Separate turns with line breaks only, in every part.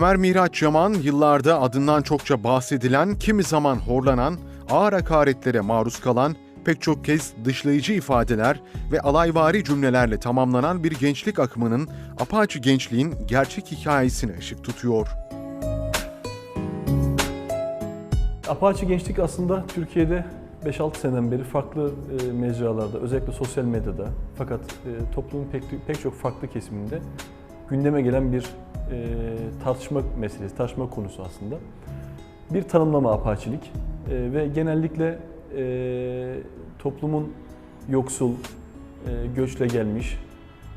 Ömer Miraç Yaman yıllarda adından çokça bahsedilen, kimi zaman horlanan, ağır hakaretlere maruz kalan, pek çok kez dışlayıcı ifadeler ve alayvari cümlelerle tamamlanan bir gençlik akımının apaçı gençliğin gerçek hikayesine ışık tutuyor.
Apache Gençlik aslında Türkiye'de 5-6 seneden beri farklı e, mecralarda, özellikle sosyal medyada fakat e, toplumun pek, pek çok farklı kesiminde gündeme gelen bir tartışma meselesi, tartışma konusu aslında. Bir tanımlama apaçilik e, ve genellikle e, toplumun yoksul, e, göçle gelmiş,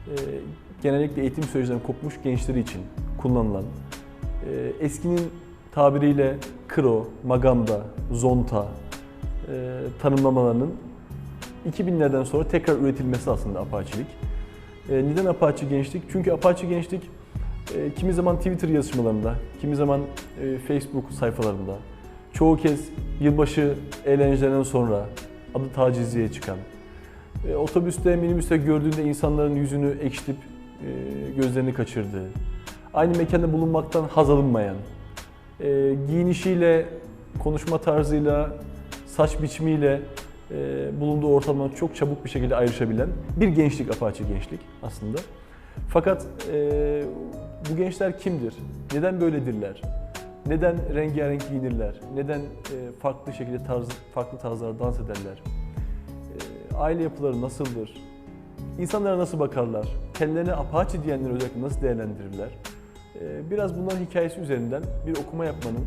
e, genellikle eğitim sürecinden kopmuş gençleri için kullanılan, e, eskinin tabiriyle kro, maganda, zonta e, tanımlamalarının 2000'lerden sonra tekrar üretilmesi aslında apaçilik. E, neden apaçi gençlik? Çünkü apaçi gençlik e, kimi zaman Twitter yazışmalarında, kimi zaman e, Facebook sayfalarında, çoğu kez yılbaşı eğlencelerinden sonra adı tacizliğe çıkan, e, otobüste, minibüste gördüğünde insanların yüzünü ekşitip gözlerini kaçırdığı, aynı mekanda bulunmaktan haz alınmayan, giyinişiyle, konuşma tarzıyla, saç biçimiyle bulunduğu ortamdan çok çabuk bir şekilde ayrışabilen bir gençlik, apaçi gençlik aslında. Fakat e, bu gençler kimdir? Neden böyledirler? Neden rengarenk giyinirler? Neden e, farklı şekilde tarz, farklı tarzlarda dans ederler? E, aile yapıları nasıldır? İnsanlara nasıl bakarlar? Kendilerine apaçi diyenler özellikle nasıl değerlendirirler? E, biraz bunların hikayesi üzerinden bir okuma yapmanın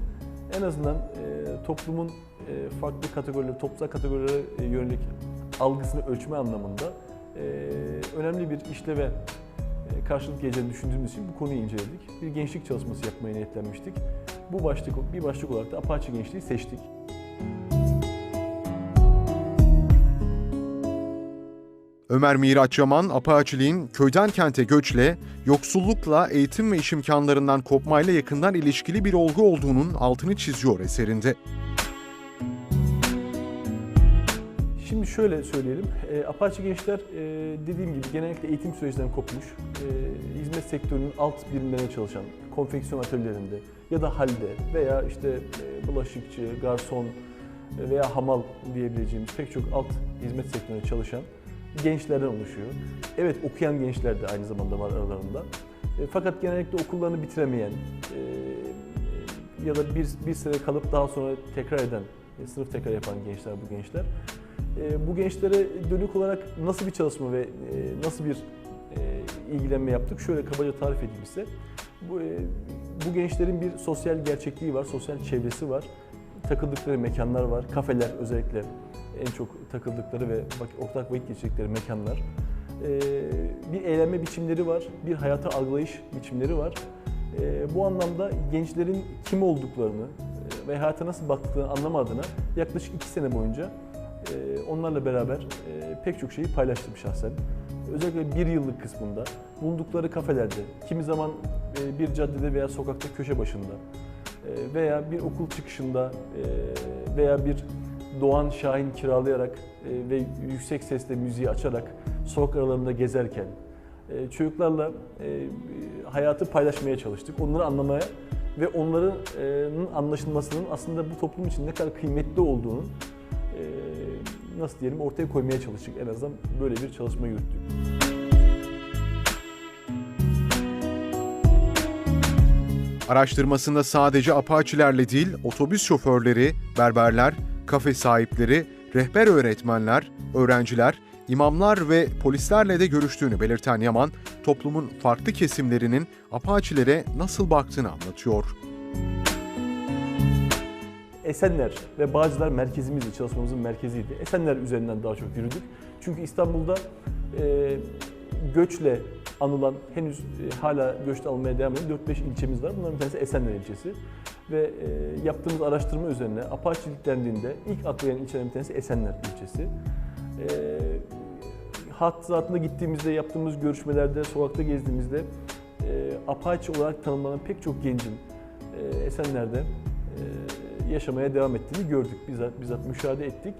en azından e, toplumun e, farklı kategorileri, toplumsal kategorilere yönelik algısını ölçme anlamında e, önemli bir işleve karşılık geleceğini düşündüğümüz için bu konuyu inceledik. Bir gençlik çalışması yapmaya niyetlenmiştik. Bu başlık bir başlık olarak da Apache gençliği seçtik.
Ömer Miraç Yaman, apaçiliğin köyden kente göçle, yoksullukla, eğitim ve iş imkanlarından kopmayla yakından ilişkili bir olgu olduğunun altını çiziyor eserinde.
Şimdi şöyle söyleyelim, e, Apache gençler e, dediğim gibi genellikle eğitim sürecinden kopmuş, e, hizmet sektörünün alt birimlerine çalışan, konfeksiyon atölyelerinde ya da halde veya işte e, bulaşıkçı, garson veya hamal diyebileceğimiz pek çok alt hizmet sektöründe çalışan gençlerden oluşuyor. Evet okuyan gençler de aynı zamanda var aralarında. E, fakat genellikle okullarını bitiremeyen e, ya da bir, bir sene kalıp daha sonra tekrar eden, e, sınıf tekrar yapan gençler bu gençler. E, bu gençlere dönük olarak nasıl bir çalışma ve e, nasıl bir e, ilgilenme yaptık? Şöyle kabaca tarif edeyim size. Bu, e, bu gençlerin bir sosyal gerçekliği var, sosyal çevresi var. Takıldıkları mekanlar var, kafeler özellikle en çok takıldıkları ve ortak vakit geçirdikleri mekanlar. E, bir eğlenme biçimleri var, bir hayata algılayış biçimleri var. E, bu anlamda gençlerin kim olduklarını ve hayata nasıl baktıklarını anlama adına yaklaşık iki sene boyunca onlarla beraber e, pek çok şeyi paylaştım şahsen. Özellikle bir yıllık kısmında bulundukları kafelerde, kimi zaman e, bir caddede veya sokakta köşe başında e, veya bir okul çıkışında veya bir Doğan Şahin kiralayarak ve yüksek sesle müziği açarak sokak aralarında gezerken çocuklarla hayatı paylaşmaya çalıştık. Onları anlamaya ve onların anlaşılmasının aslında bu toplum için ne kadar kıymetli olduğunu nasıl diyelim ortaya koymaya çalıştık. En azından böyle bir çalışma yürüttük.
Araştırmasında sadece apaçilerle değil, otobüs şoförleri, berberler, kafe sahipleri, rehber öğretmenler, öğrenciler, imamlar ve polislerle de görüştüğünü belirten Yaman, toplumun farklı kesimlerinin apaçilere nasıl baktığını anlatıyor.
Esenler ve Bağcılar merkezimizdi, çalışmamızın merkeziydi. Esenler üzerinden daha çok yürüdük. Çünkü İstanbul'da e, göçle anılan, henüz e, hala göçte almaya devam eden 4-5 ilçemiz var. Bunların bir tanesi Esenler ilçesi. Ve e, yaptığımız araştırma üzerine apaçilik dendiğinde ilk atlayan ilçelerin bir tanesi Esenler ilçesi. E, hat zatında gittiğimizde, yaptığımız görüşmelerde, sokakta gezdiğimizde e, apaçi olarak tanımlanan pek çok gencin e, Esenler'de e, yaşamaya devam ettiğini gördük. Bizzat, bizzat müşahede ettik.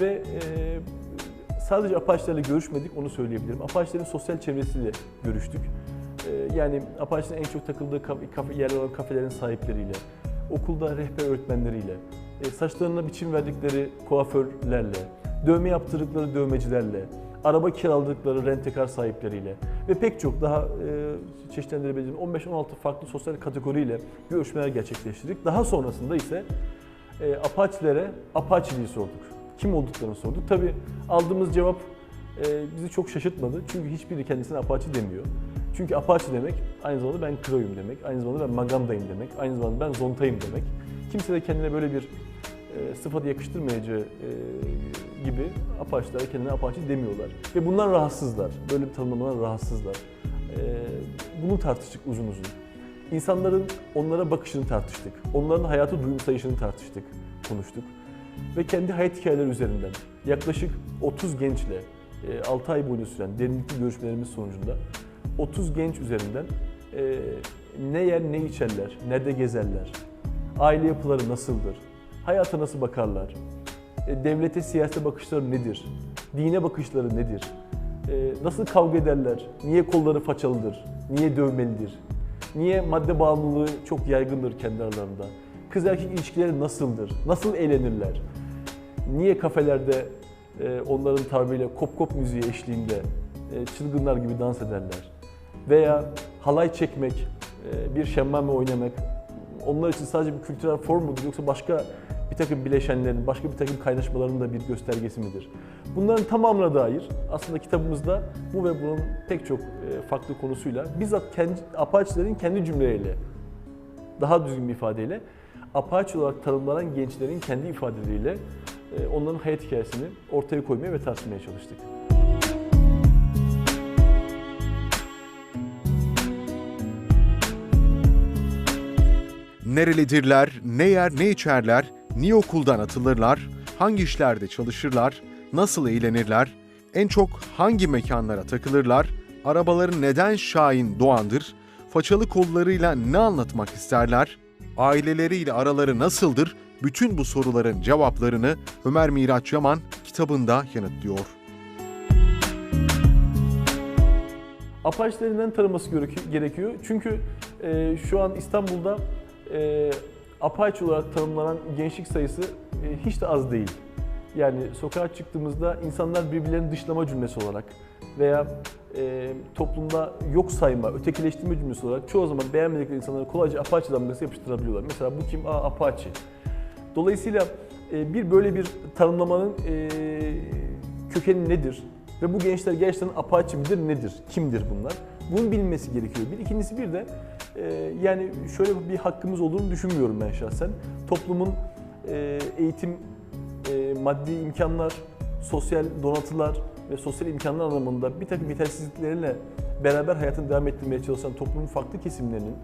Ve e, sadece Apaçlarla görüşmedik, onu söyleyebilirim. Apaçların sosyal çevresiyle görüştük. E, Yani Apache'nin en çok takıldığı kafe, kafe, yerler olan kafelerin sahipleriyle, okulda rehber öğretmenleriyle, e, saçlarına biçim verdikleri kuaförlerle, dövme yaptırdıkları dövmecilerle, araba kiraladıkları rentekar sahipleriyle ve pek çok daha e, çeşitlendirebileceğimiz 15-16 farklı sosyal kategoriyle görüşmeler gerçekleştirdik. Daha sonrasında ise e, Apache'lere Apache'liği sorduk. Kim olduklarını sorduk. Tabii aldığımız cevap e, bizi çok şaşırtmadı. Çünkü hiçbiri kendisine Apache demiyor. Çünkü Apache demek aynı zamanda ben Kro'yum demek, aynı zamanda ben Maganda'yım demek, aynı zamanda ben Zonta'yım demek. Kimse de kendine böyle bir e, sıfatı yakıştırmayacağı e, gibi Apache'lara kendine Apache demiyorlar. Ve bundan rahatsızlar. Böyle bir tanımlamadan rahatsızlar. E, bunu tartıştık uzun uzun. İnsanların onlara bakışını tartıştık. Onların hayatı duyumsayışını tartıştık, konuştuk. Ve kendi hayat hikayeleri üzerinden yaklaşık 30 gençle 6 ay boyunca süren derinlikli görüşmelerimiz sonucunda 30 genç üzerinden e, ne yer ne içerler, nerede gezerler, aile yapıları nasıldır, hayata nasıl bakarlar, e, devlete siyasete bakışları nedir, dine bakışları nedir, e, nasıl kavga ederler, niye kolları façalıdır, niye dövmelidir, niye madde bağımlılığı çok yaygındır kendi aralarında, kız erkek ilişkileri nasıldır, nasıl eğlenirler, niye kafelerde e, onların tabiriyle kop kop müziği eşliğinde e, çılgınlar gibi dans ederler? Veya halay çekmek, e, bir şemmame oynamak onlar için sadece bir kültürel form mudur yoksa başka bir takım bileşenlerin, başka bir takım kaynaşmaların da bir göstergesi midir? Bunların tamamına dair aslında kitabımızda bu ve bunun pek çok e, farklı konusuyla bizzat kendi, Apache'lerin kendi cümleleriyle, daha düzgün bir ifadeyle Apache olarak tanımlanan gençlerin kendi ifadeleriyle e, onların hayat hikayesini ortaya koymaya ve tartışmaya çalıştık.
Nerelidirler, ne yer ne içerler, niye okuldan atılırlar, hangi işlerde çalışırlar, nasıl eğlenirler, en çok hangi mekanlara takılırlar, arabaları neden Şahin Doğan'dır, façalı kollarıyla ne anlatmak isterler, aileleriyle araları nasıldır, bütün bu soruların cevaplarını Ömer Miraç Yaman kitabında yanıtlıyor.
Apache'lerinden tanıması gereki- gerekiyor. Çünkü e, şu an İstanbul'da e, Apache olarak tanımlanan gençlik sayısı e, hiç de az değil. Yani sokağa çıktığımızda insanlar birbirlerini dışlama cümlesi olarak veya e, toplumda yok sayma, ötekileştirme cümlesi olarak çoğu zaman beğenmedikleri insanlara kolayca Apache damgası yapıştırabiliyorlar. Mesela bu kim? Aa Apache. Dolayısıyla e, bir böyle bir tanımlamanın e, kökeni nedir? Ve bu gençler gerçekten Apache midir, nedir? Kimdir bunlar? Bunun bilinmesi gerekiyor. Bir ikincisi bir de yani şöyle bir hakkımız olduğunu düşünmüyorum ben şahsen. Toplumun e, eğitim, e, maddi imkanlar, sosyal donatılar ve sosyal imkanlar anlamında bir takım yetersizlikleriyle beraber hayatını devam ettirmeye çalışan toplumun farklı kesimlerinin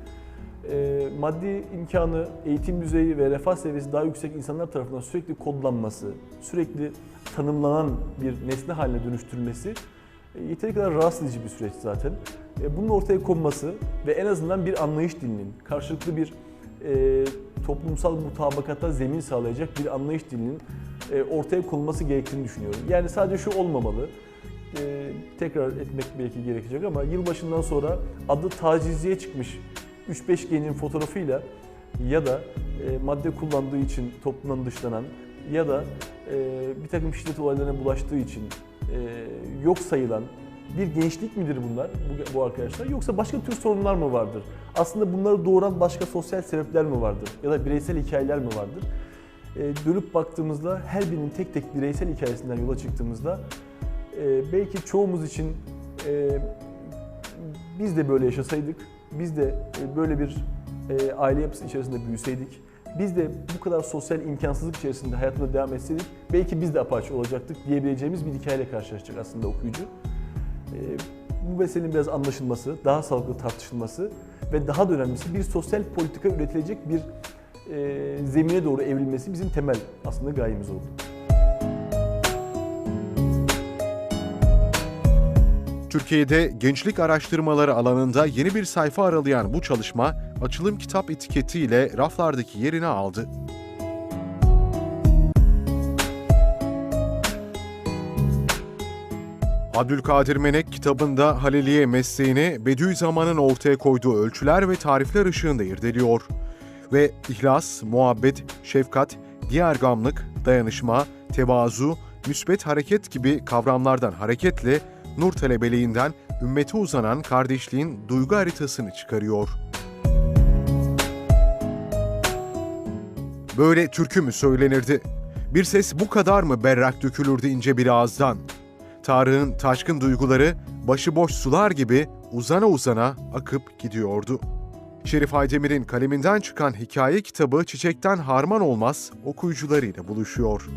e, maddi imkanı, eğitim düzeyi ve refah seviyesi daha yüksek insanlar tarafından sürekli kodlanması, sürekli tanımlanan bir nesne haline dönüştürülmesi yeteri kadar rahatsız edici bir süreç zaten. E, bunun ortaya konması ve en azından bir anlayış dilinin, karşılıklı bir e, toplumsal mutabakata zemin sağlayacak bir anlayış dilinin e, ortaya konulması gerektiğini düşünüyorum. Yani sadece şu olmamalı, e, tekrar etmek belki gerekecek ama yılbaşından sonra adı tacizciye çıkmış 3-5 gencin fotoğrafıyla ya da e, madde kullandığı için toplumdan dışlanan ya da e, bir takım şiddet olaylarına bulaştığı için e, yok sayılan bir gençlik midir bunlar bu, bu arkadaşlar yoksa başka tür sorunlar mı vardır? Aslında bunları doğuran başka sosyal sebepler mi vardır ya da bireysel hikayeler mi vardır? E, dönüp baktığımızda her birinin tek tek bireysel hikayesinden yola çıktığımızda e, belki çoğumuz için e, biz de böyle yaşasaydık, biz de e, böyle bir e, aile yapısı içerisinde büyüseydik, biz de bu kadar sosyal imkansızlık içerisinde hayatına devam etseydik belki biz de Apache olacaktık diyebileceğimiz bir hikayeyle karşılaşacak aslında okuyucu. E, bu meselenin biraz anlaşılması, daha sağlıklı tartışılması ve daha da önemlisi bir sosyal politika üretilecek bir e, zemine doğru evrilmesi bizim temel aslında gayemiz oldu.
Türkiye'de gençlik araştırmaları alanında yeni bir sayfa aralayan bu çalışma açılım kitap etiketiyle raflardaki yerini aldı. Abdülkadir Menek kitabında Haliliye mesleğini Bediüzzaman'ın ortaya koyduğu ölçüler ve tarifler ışığında irdeliyor. Ve ihlas, muhabbet, şefkat, diğergamlık, dayanışma, tevazu, müsbet hareket gibi kavramlardan hareketle nur talebeliğinden ümmete uzanan kardeşliğin duygu haritasını çıkarıyor. Böyle türkü mü söylenirdi? Bir ses bu kadar mı berrak dökülürdü ince bir ağızdan? Tarık'ın taşkın duyguları başıboş sular gibi uzana uzana akıp gidiyordu. Şerif Aydemir'in kaleminden çıkan hikaye kitabı Çiçekten Harman Olmaz okuyucularıyla buluşuyor.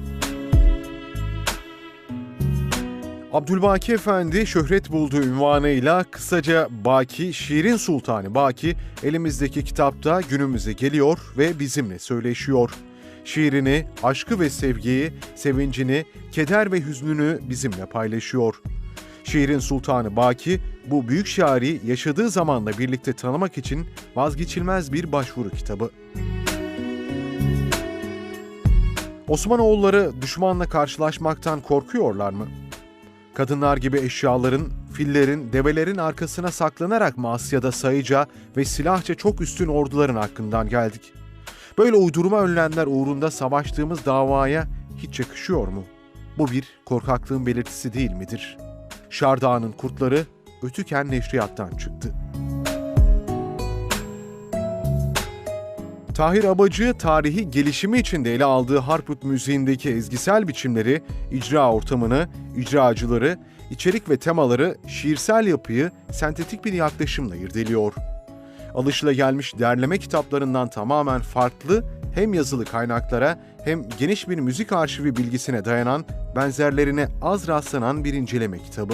Abdülbaki Efendi şöhret bulduğu ünvanıyla kısaca Baki, şiirin sultanı Baki elimizdeki kitapta günümüze geliyor ve bizimle söyleşiyor. Şiirini, aşkı ve sevgiyi, sevincini, keder ve hüznünü bizimle paylaşıyor. Şiirin sultanı Baki, bu büyük şairi yaşadığı zamanla birlikte tanımak için vazgeçilmez bir başvuru kitabı. Osmanoğulları düşmanla karşılaşmaktan korkuyorlar mı? Kadınlar gibi eşyaların, fillerin, develerin arkasına saklanarak mı Asya'da sayıca ve silahça çok üstün orduların hakkından geldik? Böyle uydurma önlemler uğrunda savaştığımız davaya hiç yakışıyor mu? Bu bir korkaklığın belirtisi değil midir? Şardağ'ın kurtları Ötüken Neşriyat'tan çıktı. Tahir Abacı tarihi gelişimi içinde ele aldığı Harput müziğindeki ezgisel biçimleri, icra ortamını, icracıları, içerik ve temaları, şiirsel yapıyı sentetik bir yaklaşımla irdeliyor. Alışılagelmiş derleme kitaplarından tamamen farklı hem yazılı kaynaklara hem geniş bir müzik arşivi bilgisine dayanan benzerlerine az rastlanan bir inceleme kitabı.